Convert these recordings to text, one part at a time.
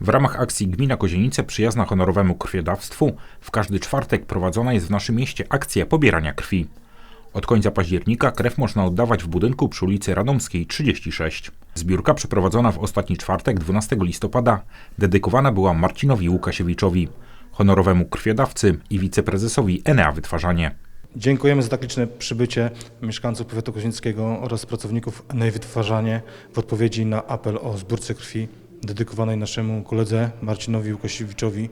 W ramach akcji Gmina Kozienice przyjazna honorowemu krwiodawstwu w każdy czwartek prowadzona jest w naszym mieście akcja pobierania krwi. Od końca października krew można oddawać w budynku przy ulicy Radomskiej 36. Zbiórka przeprowadzona w ostatni czwartek 12 listopada dedykowana była Marcinowi Łukasiewiczowi, honorowemu krwiodawcy i wiceprezesowi Enea Wytwarzanie. Dziękujemy za tak liczne przybycie mieszkańców powiatu kozińskiego oraz pracowników Enei Wytwarzanie w odpowiedzi na apel o zbiórce krwi dedykowanej naszemu koledze Marcinowi Łukasiewiczowi,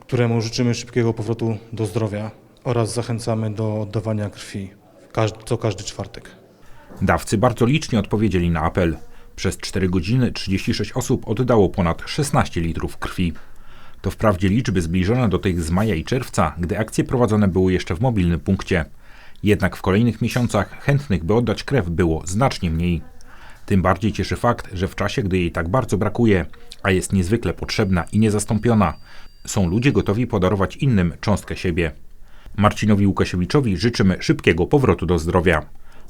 któremu życzymy szybkiego powrotu do zdrowia oraz zachęcamy do oddawania krwi co każdy czwartek. Dawcy bardzo licznie odpowiedzieli na apel. Przez 4 godziny 36 osób oddało ponad 16 litrów krwi. To wprawdzie liczby zbliżone do tych z maja i czerwca, gdy akcje prowadzone były jeszcze w mobilnym punkcie. Jednak w kolejnych miesiącach chętnych, by oddać krew, było znacznie mniej. Tym bardziej cieszy fakt, że w czasie, gdy jej tak bardzo brakuje, a jest niezwykle potrzebna i niezastąpiona, są ludzie gotowi podarować innym cząstkę siebie. Marcinowi Łukasiewiczowi życzymy szybkiego powrotu do zdrowia.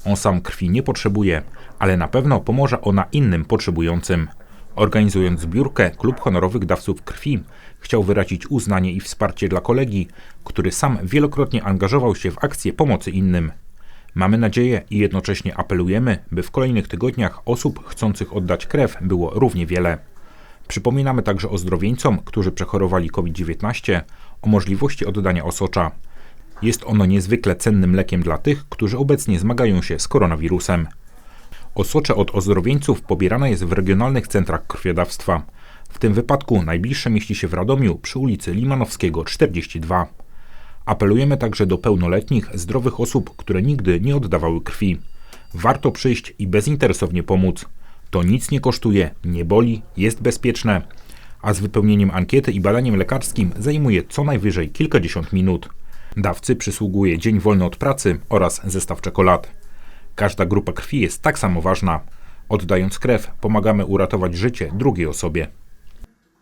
On sam krwi nie potrzebuje, ale na pewno pomoże ona innym potrzebującym. Organizując zbiórkę, Klub Honorowych Dawców Krwi chciał wyrazić uznanie i wsparcie dla kolegi, który sam wielokrotnie angażował się w akcje pomocy innym. Mamy nadzieję i jednocześnie apelujemy, by w kolejnych tygodniach osób chcących oddać krew było równie wiele. Przypominamy także ozdrowieńcom, którzy przechorowali COVID-19, o możliwości oddania osocza. Jest ono niezwykle cennym lekiem dla tych, którzy obecnie zmagają się z koronawirusem. Osocze od ozdrowieńców pobierane jest w regionalnych centrach krwiodawstwa. W tym wypadku najbliższe mieści się w Radomiu przy ulicy Limanowskiego 42. Apelujemy także do pełnoletnich, zdrowych osób, które nigdy nie oddawały krwi. Warto przyjść i bezinteresownie pomóc. To nic nie kosztuje, nie boli, jest bezpieczne, a z wypełnieniem ankiety i badaniem lekarskim zajmuje co najwyżej kilkadziesiąt minut. Dawcy przysługuje dzień wolny od pracy oraz zestaw czekolad. Każda grupa krwi jest tak samo ważna. Oddając krew, pomagamy uratować życie drugiej osobie.